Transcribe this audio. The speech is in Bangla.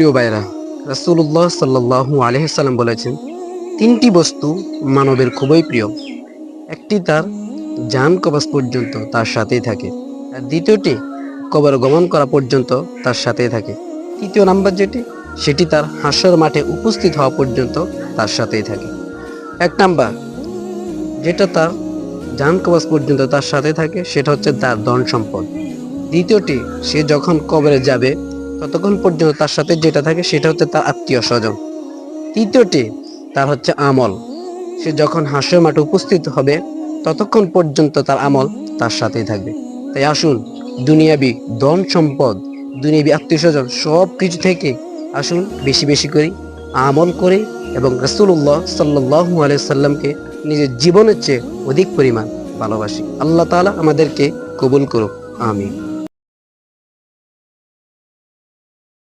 প্রিয় ভাইরা রাসূলুল্লাহ সাল্লাল্লাহু আলাইহি সাল্লাম বলেছেন, তিনটি বস্তু মানবের খুবই প্রিয়। একটি তার জান কবাস পর্যন্ত তার সাথেই থাকে, আর দ্বিতীয়টি কবর গমন করা পর্যন্ত তার সাথেই থাকে। তৃতীয় নাম্বার যেটি, সেটি তার হাসর মাঠে উপস্থিত হওয়া পর্যন্ত তার সাথেই থাকে। এক নাম্বার, যেটা তার জান কবাস পর্যন্ত তার সাথে থাকে, সেটা হচ্ছে তার ধন সম্পদ। দ্বিতীয়টি, সে যখন কবরে যাবে ততক্ষণ পর্যন্ত তার সাথে যেটা থাকে সেটা হচ্ছে তার আত্মীয় স্বজন। তৃতীয়টি, তার হচ্ছে আমল। সে যখন হাসর মাঠে উপস্থিত হবে, ততক্ষণ পর্যন্ত তার আমল তার সাথেই থাকবে। তাই আসুন, দুনিয়াবি ধন সম্পদ, দুনিয়াবি আত্মীয় স্বজন সব কিছু থেকে আসুন, বেশি বেশি করে আমল করে এবং রসুল্লাহ সাল্লাহু আলিয়া সাল্লামকে নিজের জীবনের চেয়ে অধিক পরিমাণ ভালোবাসি। আল্লাহ তাআলা আমাদেরকে কবুল করুক। আমিন।